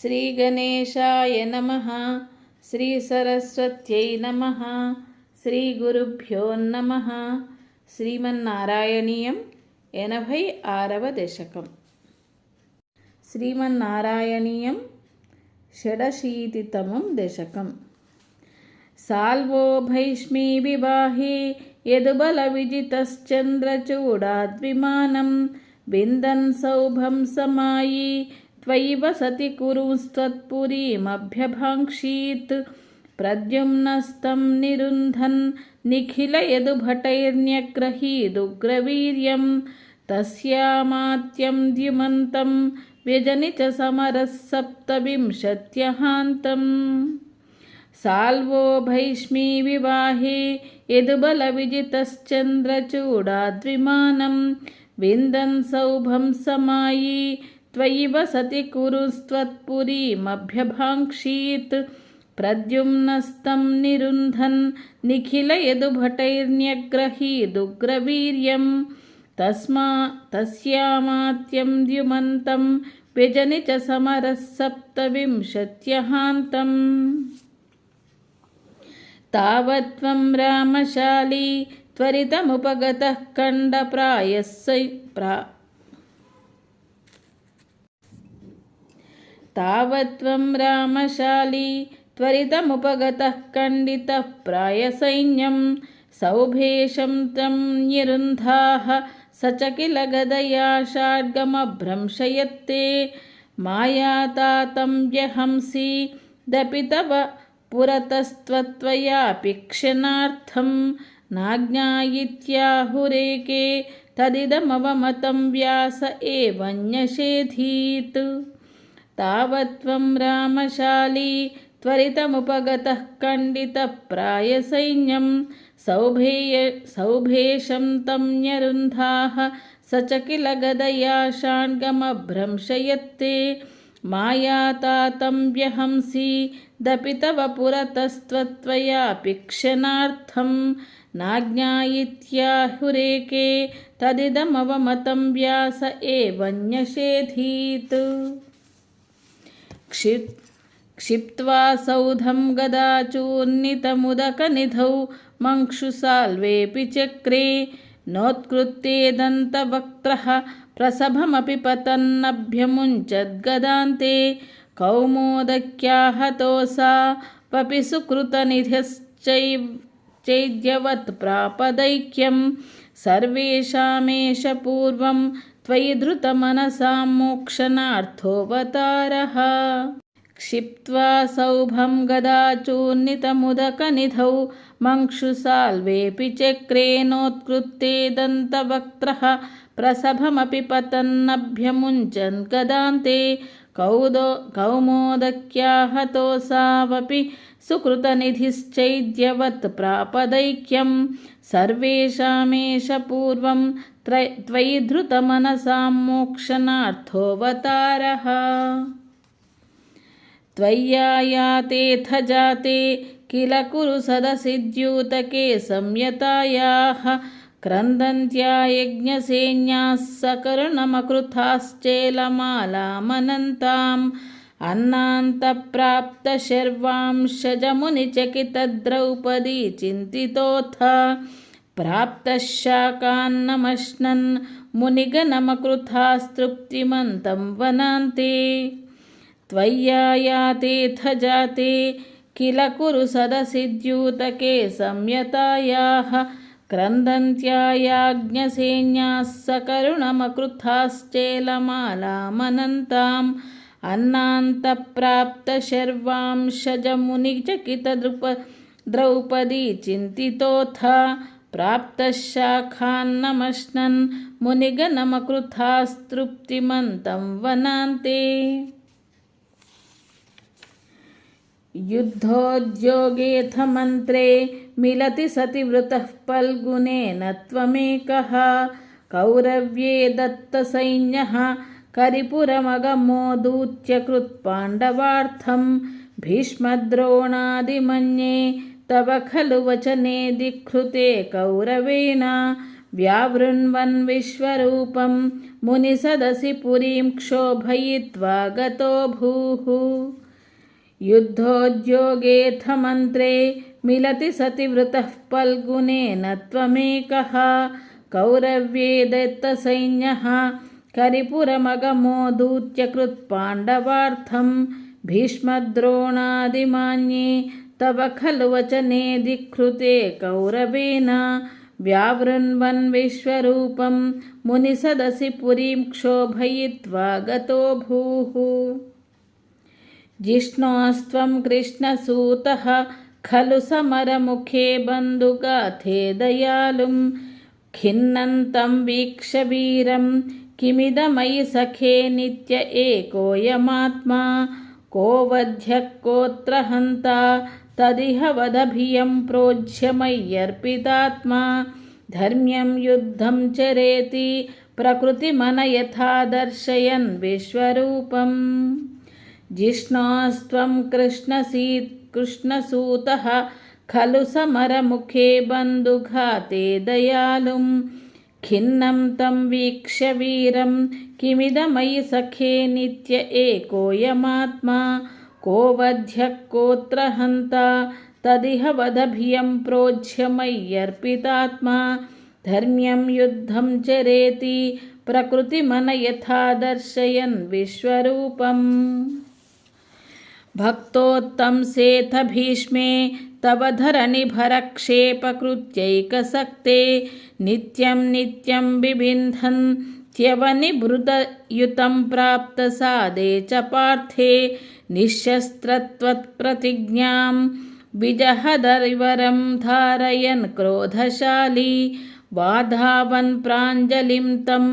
శ్రీ గణేశాయ నమ. శ్రీ సరస్వత్యై నమ. శ్రీ గురుభ్యో నమ. శ్రీమన్నారాయణీయం ఎనభై ఆరవ దశకం. శ్రీమన్నారాయణీయం షడశీతితమం దశకం. సాల్వో భైష్మీ యదుబల విజితశ్చంద్రచూడాద్విమానం బిందన్ సౌభం సమాయి त्वयि वसति कुरुस्त्वत्पुरीमभ्यभाङ्क्षीत् प्रद्युम्नस्तं निरुन्धन् निखिलयदुभटैर्न्यग्रहीदुग्रवीर्यं तस्यामात्यं द्युमन्तं व्यजनि च समरः सप्तविंशत्यहान्तम् साल्वो भैष्मी विवाहे यदुबलविजितश्चन्द्रचूडाद्विमानं विन्दन् सौभं समायी त्वयि वसति कुरुस्त्वत्पुरीमभ्यभाङ्क्षीत् प्रद्युम्नस्तं निरुन्धन् निखिलयदुभटैर्न्यग्रहीदुग्रवीर्यं तस्मा तस्यामात्यं द्युमन्तं व्यजनि च समरः सप्तविंशत्यहान्तम् तावत्त्वं रामशाली त्वरितमुपगतः खण्डप्रायः प्रा तावत्त्वं रामशाली त्वरितमुपगतः खण्डितः प्रायसैन्यं। सौभेशं तं निरुन्धाः स च किल गदया षाड्गमभ्रंशयत्ते मायातातं व्यहंसि दपि तव पुरतस्त्वत्वयापि क्षणार्थं। नाज्ञायित्याहुरेके तदिदमवमतं व्यास एवन्यषेधीत् तावत्त्वं रामशाली त्वरितमुपगतः खण्डितप्रायसैन्यं सौभेय सौभेशं तं न्यरुन्धाः स च किल गदया षाण्गमभ्रंशयत्ते मायातातं व्यहंसि दपि तव पुरतस्त्वत्वयापि क्षणार्थं नाज्ञायित्याहुरेके तदिदमवमतं व्यास एवन्यषेधीत् क्षि क्षिप्त्वा सौधं गदाचूर्णितमुदकनिधौ मङ्क्षुसाल्वेऽपि चक्रे नोत्कृत्येदन्तवक्त्रः प्रसभमपि पतन्नभ्यमुञ्चद्गदान्ते कौमोदक्याहतोसा पपि सुकृतनिधिश्चैव चैद्यवत् प्रापदैक्यं सर्वेषामेष पूर्वं त्वयि धृतमनसां मोक्षणार्थोऽवतारः क्षिप्त्वा सौभं गदाचूर्णितमुदकनिधौ मङ्क्षुसाल्वेऽपि चक्रेणोत्कृत्येदन्तवक्त्रः प्रसभमपि पतन्नभ्यमुञ्चन् गदान्ते कौदो कौमोदक्याहतोऽसावपि सुकृतनिधिश्चैद्यवत् प्रापदैक्यं सर्वेषामेष पूर्वं त्वयि धृतमनसां मोक्षणार्थोऽवतारः त्वय्यायातेऽथ जाते किल कुरु सदसिद्यूतके संयतायाः क्रन्दन्त्या यज्ञसेन्याः सकरुणमकृथाश्चेलमालामनन्ताम् अन्नान्तप्राप्तशर्वांशजमुनिचकितद्रौपदी चिन्तितोऽथ प्राप्तः शाकान्नमश्नन् मुनिगणमकृथास्तृप्तिमन्तं वनान्ते त्वय्यायातेऽथ जाते किल कुरु सदसिद्यूतके संयतायाः क्रन्दन्त्यायाज्ञसेन्याः सकरुणमकृथाश्चेलमालामनन्ताम् अन्नान्तप्राप्तशर्वांशजमुनिचकितदृप द्रौपदी चिन्तितोऽथ प्राप्तः शाखान्नमश्नन् मुनिगणमकृथास्तृप्तिमन्तं वनान्ते युद्धोद्योगेऽथ मन्त्रे मिलति सति वृतः फल्गुनेन त्वमेकः कौरव्ये दत्तसैन्यः करिपुरमगमोदूत्यकृत्पाण्डवार्थं भीष्मद्रोणादिमन्ये तव खलु वचने धिकृते कौरवेण व्यावृण्वन् विश्वरूपं मुनिसदसि पुरीं क्षोभयित्वा गतो भूः युद्धोद्योगेऽथ मन्त्रे मिलति सति वृतः पल्गुनेन त्वमेकः कौरव्ये दत्तसैन्यः करिपुरमगमोदूत्यकृत्पाण्डवार्थं भीष्मद्रोणादिमान्ये तव खलु वचने धिकृते कौरवेण व्यावृण्वन् विश्वरूपं मुनिसदसि पुरीं क्षोभयित्वा गतो भूः जिष्णोस्त्वं कृष्णसूतः खलु समरमुखे बन्धुगाथे दयालुं खिन्नन्तं वीक्ष्य वीरं किमिदमयि सखे नित्य एकोऽयमात्मा को वध्यः कोऽत्र हन्ता तदिह वदभियं प्रोज्झ्य मय्यर्पितात्मा धर्म्यं युद्धं चरेति प्रकृतिमन यथा दर्शयन् विश्वरूपम् जिष्णोस्त्वं कृष्णसी कृष्णसूतः खलु समरमुखे बन्धुघाते दयालुं खिन्नं तं वीक्ष्य वीरं किमिदमयि सखे नित्य एकोऽयमात्मा को वध्यः कोऽत्र हन्ता तदिह वदभियं प्रोज्झ्य मय्यर्पितात्मा। धर्म्यं युद्धं चरेति। प्रकृतिमन यथा दर्शयन् विश्वरूपम्। भक्तोत्तंसेऽथ भीष्मे, तव धरणिभरक्षेपकृत्यैकसक्ते नित्यं नित्यं बिबिन्धन्त्यवनिबृतयुतं प्राप्तसादे च पार्थे। निःशस्त्रत्वत्प्रतिज्ञां विजहदरिवरं धारयन् क्रोधशाली वाधावन् प्राञ्जलिं तं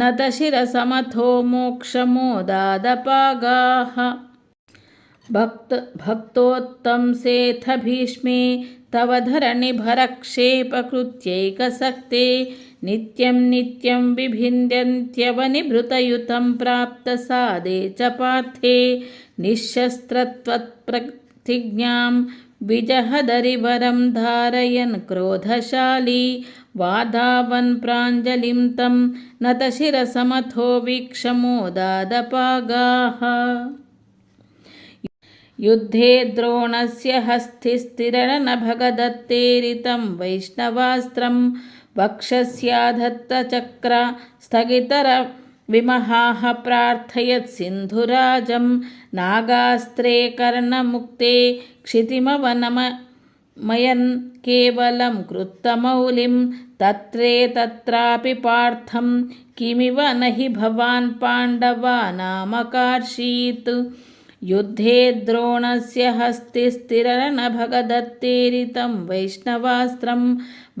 नतशिरसमथो मोक्षमोदादपागाः भक्त भक्तोत्तंसेऽथ भीष्मे तव धरणिभरक्षेपकृत्यैकसक्ते नित्यं नित्यं बिभिन्द्यन्त्यवनिभृतयुतं प्राप्तसादे च पार्थे निःशस्त्रत्वत्प्रतिज्ञां विजहदरिवरं धारयन् क्रोधशाली वाधावन् प्राञ्जलिं तं नतशिरसमथो वीक्षमोदादपागाः। युद्धे द्रोणस्य हस्तिस्तिरनभगदत्तेरितं वैष्णवास्त्रं वक्षस्याधत्तचक्र स्थगितरविमहाः प्रार्थयत् सिन्धुराजं नागास्त्रे कर्णमुक्ते क्षितिमवनमयन् केवलं कृत्तमौलिं तत्रे तत्रापि पार्थं किमिव न हि भवान् पाण्डवानामकार्षीत् युद्धे द्रोणस्य हस्तिस्तिरनभगदत्तेरितं वैष्णवास्त्रं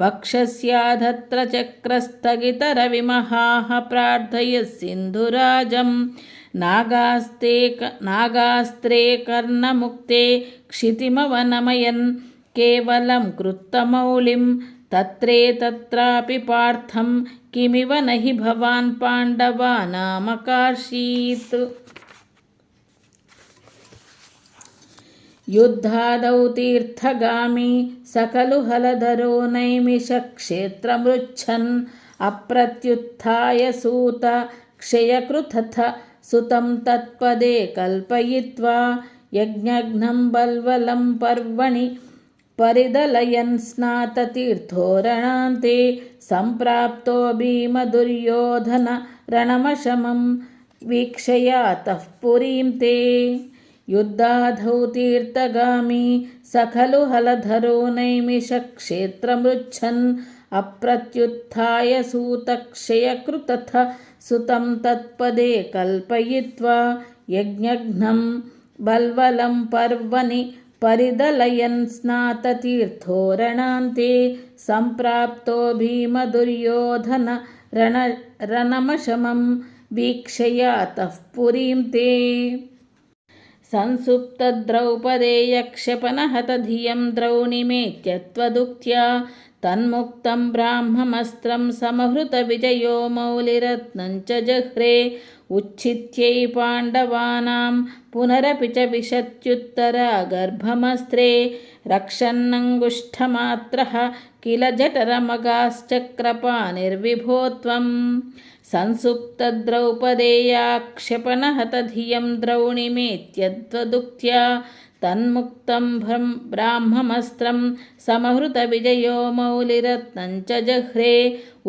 वक्षस्याधत्र चक्रस्थगितरविमहाः प्रार्थयः सिन्धुराजं नागास्ते नागास्त्रे कर्णमुक्ते क्षितिमवनमयन् केवलं कृत्तमौलिं तत्रे तत्रापि पार्थं किमिव न हि भवान् पाण्डवानामकार्षीत्। युद्धादौ तीर्थगामी सकलु हलधरो नैमिषक्षेत्रमृच्छन् अप्रत्युत्थाय सूत क्षयकृतथ सुतं तत्पदे कल्पयित्वा यज्ञघ्नं बल्वलं पर्वणि परिदलयन् स्नाततीर्थोरणान्ते सम्प्राप्तो भीमदुर्योधन रणमशमं वीक्षयातः पुरीं ते युद्धाधौ तीर्थगामी स खलु हलधरो नैमिषक्षेत्रमृच्छन् अप्रत्युत्थाय सूतक्षयकृतथ सुतं तत्पदे कल्पयित्वा यज्ञघ्नं बल्वलं पर्वणि परिदलयन् स्नाततीर्थोरणान्ते सम्प्राप्तो भीमदुर्योधन रण रणमशमं वीक्षयातः पुरीं ते संसुप्तद्रौपदेयक्षपणहतधियं द्रौणिमेत्य त्वदुक्त्या तन्मुक्तं ब्राह्ममस्त्रं समहृतविजयो मौलिरत्नं च जह्रे उच्छित्यै पाण्डवानां पुनरपि च विशत्युत्तरा गर्भमस्त्रे रक्षन्नङ्गुष्ठमात्रः किल जठरमगाश्चक्रपानिर्विभो त्वं संसुप्तद्रौपदेयाक्षपणहतधियं द्रौणिमेत्यद्वदुक्त्या तन्मुक्तं ब्राह्ममस्त्रं समहृतविजयो मौलिरत्नं च जह्रे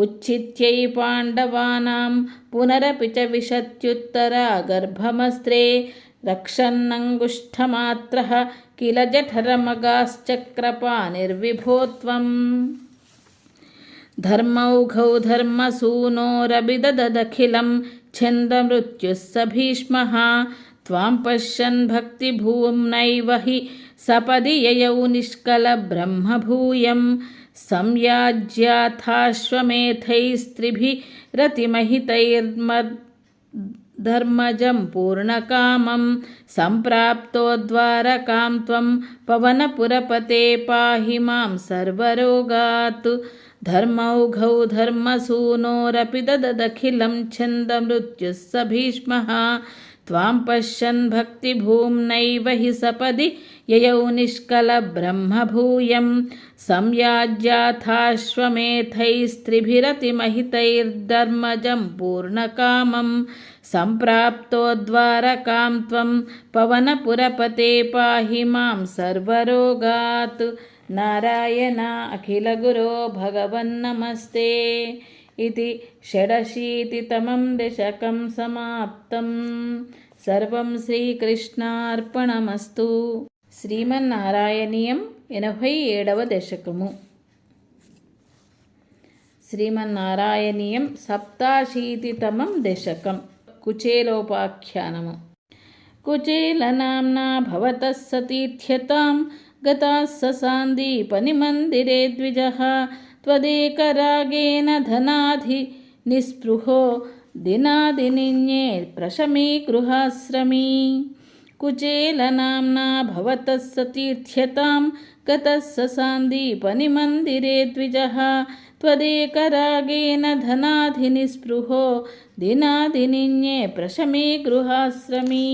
उच्छित्यै पाण्डवानां पुनरपि च विशत्युत्तरा गर्भमस्त्रे रक्षन्नङ्गुष्ठमात्रः किल जठरमगाश्चक्रपानिर्विभो त्वम् धर्मौघौ धर्मसूनोरभिददखिलं छन्दमृत्युः स भीष्मः त्वां पश्यन् भक्तिभूम्नैव हि सपदि ययौ निष्कलब्रह्मभूयं संयाज्याथाश्वमेधैस्त्रिभिरतिमहितैर्मद्धर्मजं पूर्णकामं सम्प्राप्तो द्वारकां त्वं पवनपुरपते पाहि माँ सर्वरोगात्। धर्मौघौ धर्मसूनोरपि दददखिलं छन्दमृत्युः स भीष्मः त्वां पश्यन् भक्तिभूम्नैव हि सपदि ययौ निष्कलब्रह्मभूयं संयाज्याथाश्वमेधैस्त्रिभिरतिमहितैर्धर्मजं पूर्णकामं सम्प्राप्तो द्वारकां त्वं पवनपुरपते पाहि मां सर्वरोगात् नारायण अखिलगुरो भगवन्नमस्ते इति षडशीतितमं दशकं समाप्तं సర్వం శ్రీకృష్ణార్పణమస్తు శ్రీమన్నారాయణీయం ఎనభై ఏడవ దశకము శ్రీమన్నారాయణీయం సప్తాశీతితమం దశకం कुचेलोपाख्यानम्। कुचेलनाम्ना भवतः सतीर्थ्यतां गताः ससान्दीपनिमन्दिरे द्विजः। त्वदेकरागेन धनाधि निःस्पृहो, दिनादिनिन्ये प्रशमीगृहाश्रमी कुचेलनाम्ना भवतः सतीर्थ्यतां गतः ससान्दीपनिमन्दिरे द्विजः। त्वदेकरागेन धनाधिनिस्पृहो दिनादिनिन्ये प्रशमे गृहाश्रमी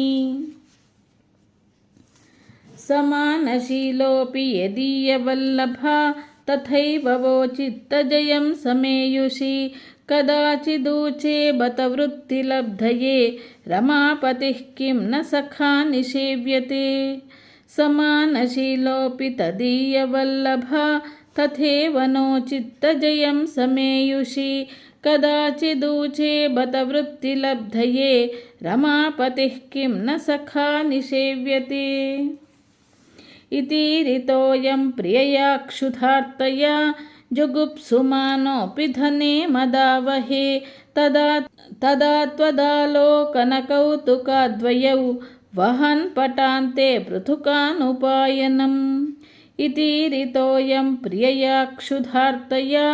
समानशीलोऽपि यदीयवल्लभा तथैव वोचित्तजयं समेयुषि कदाचिदूचे बत वृत्तिलब्धये रमापतिः किं न सखा निषेव्यते समानशीलोऽपि तदीयवल्लभा तथैव नोचित्तजयं समेयुषि कदाचिदूचे बत वृत्तिलब्धये रमापतिः किं न सखा निषेव्यते इतीरितोऽयं प्रियया क्षुधार्तया जुगुप्सुमानोऽपि धने मदावहे तदा तदा त्वदालोकनकौतुकाद्वयौ वहन् पटान्ते पृथुकानुपायनम् इतीरितोऽयं प्रियया क्षुधार्तया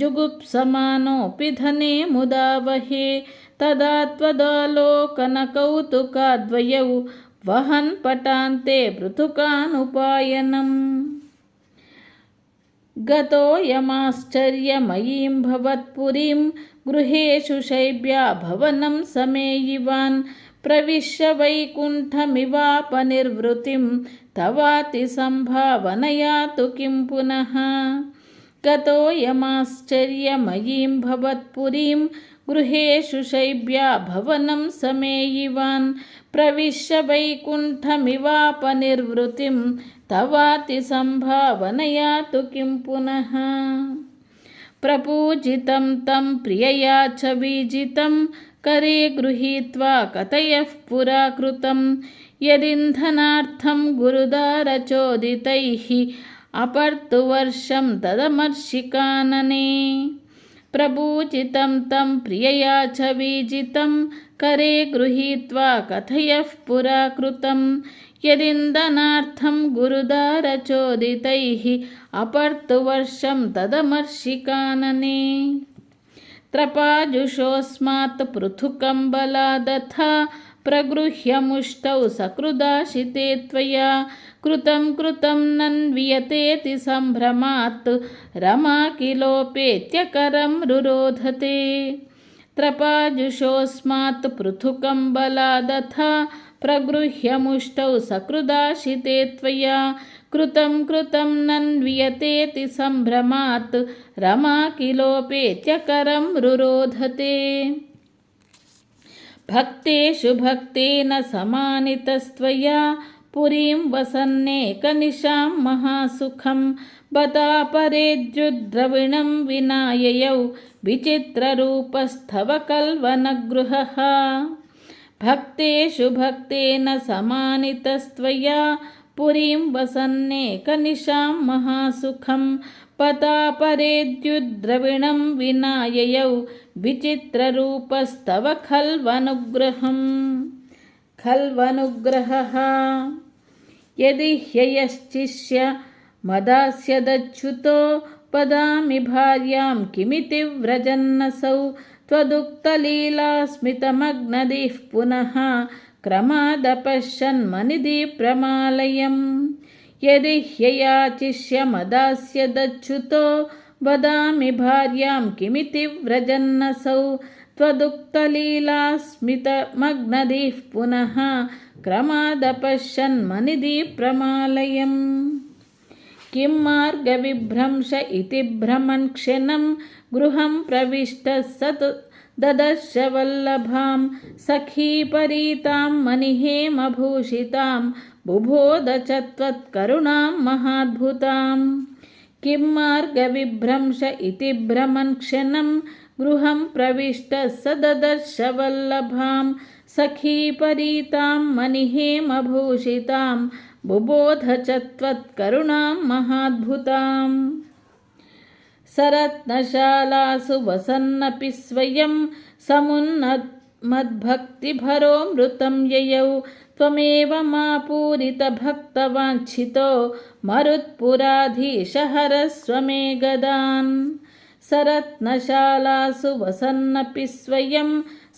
जुगुप्समानोऽपि धने मुदावहे तदा त्वदालोकनकौतुकाद्वयौ वहन् पटान्ते पृथुकानुपायनम् गतोऽयमाश्चर्यमयीं भवत्पुरीं गृहेषु शैब्या भवनं समेयिवान् प्रविश्य वैकुण्ठमिवापनिर्वृतिं तवातिसम्भावनया तु किं पुनः गतोऽयमाश्चर्यमयीं भवत्पुरीं गृहेषु शैब्या भवनं समेयिवान् प्रविश्य वैकुण्ठमिवापनिर्वृतिं तवातिसम्भावनया तु किं पुनः प्रपूजितं तं प्रियया च बीजितं करे गृहीत्वा कतयः पुरा कृतं यदिन्धनार्थं गुरुदारचोदितैः अपर्तुवर्षं तदमर्षिकानने प्रपूजितं तं प्रियया च बीजितं करे गृहीत्वा कथयः पुरा कृतं यदिन्दनार्थं गुरुदारचोदितैः अपर्तुवर्षं तदमर्षिकानने त्रपाजुषोऽस्मात् पृथुकं बलादथा प्रगृह्यमुष्टौ सकृदाशिते त्वया कृतं कृतं नन्वियतेति सम्भ्रमात्। रमा किलोपेत्यकरं रुरोधते। त्रपाजुषोऽस्मात् पृथुकं बलादथा प्रगृह्यमुष्टौ सकृदाशिते त्वया। कृतं कृतं नन्वियतेति सम्भ्रमात्। रमा किलोपेत्यकरं रुरोधते। भक्तेषु भक्तेन समानितस्त्वया पुरीं वसन्नेकनिशां महासुखं बतापरेद्युद्रविणं विना ययौ विचित्ररूपस्थव कल्वनगृहः भक्तेषु भक्तेन समानितस्त्वया पुरीं वसन्नेकनिशां महासुखं पतापरेद्युद्रविणं विना ययौ विचित्ररूपस्तव खल्वनुग्रहं खल्वनुग्रहः यदि ह्ययश्चिष्य मदास्यदच्युतो वदामि भार्यां किमिति व्रजन्नसौ त्वदुक्तलीलास्मितमग्नदिः पुनः क्रमादपश्यन्मनिधिप्रमालयम्। यदि ह्ययाचिष्य मदास्यदच्युतो वदामि भार्यां किमिति व्रजन्नसौ त्वदुक्तलीलास्मितमग्नदिः पुनः क्रमादपश्यन्मनिधिप्रमालयम् किं मार्गविभ्रंश इति भ्रमन् क्षणं गृहं प्रविष्टः स ददर्श वल्लभां सखीपरीतां मणिहेमभूषितां बुबोध च त्वत्करुणां महाद्भुतां किं मार्गविभ्रंश इति भ्रमन् क्षणं गृहं प्रविष्टः स ददर्श वल्लभां सखीपरीतां मणिहेमभूषितां बुबोध च त्वत्करुणां महाद्भुताम् सरत्नशालासु वसन्नपि स्वयं समुन्नद्मद्भक्तिभरोऽमृतं ययौ त्वमेव मा पूरितभक्तवाञ्छितो मरुत्पुराधीशहरस्व मे गदान् सरत्नशालासु वसन्नपि स्वयं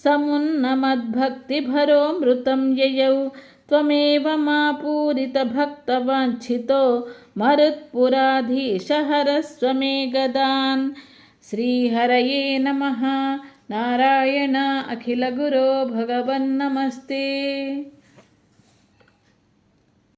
समुन्नमद्भक्तिभरोऽमृतं ययौ त्वमेव मा पूरितभक्तवाञ्छितो मरुत्पुराधीशहरस्व मे गदान् श्रीहरये नमः नारायण अखिलगुरो भगवन्नमस्ते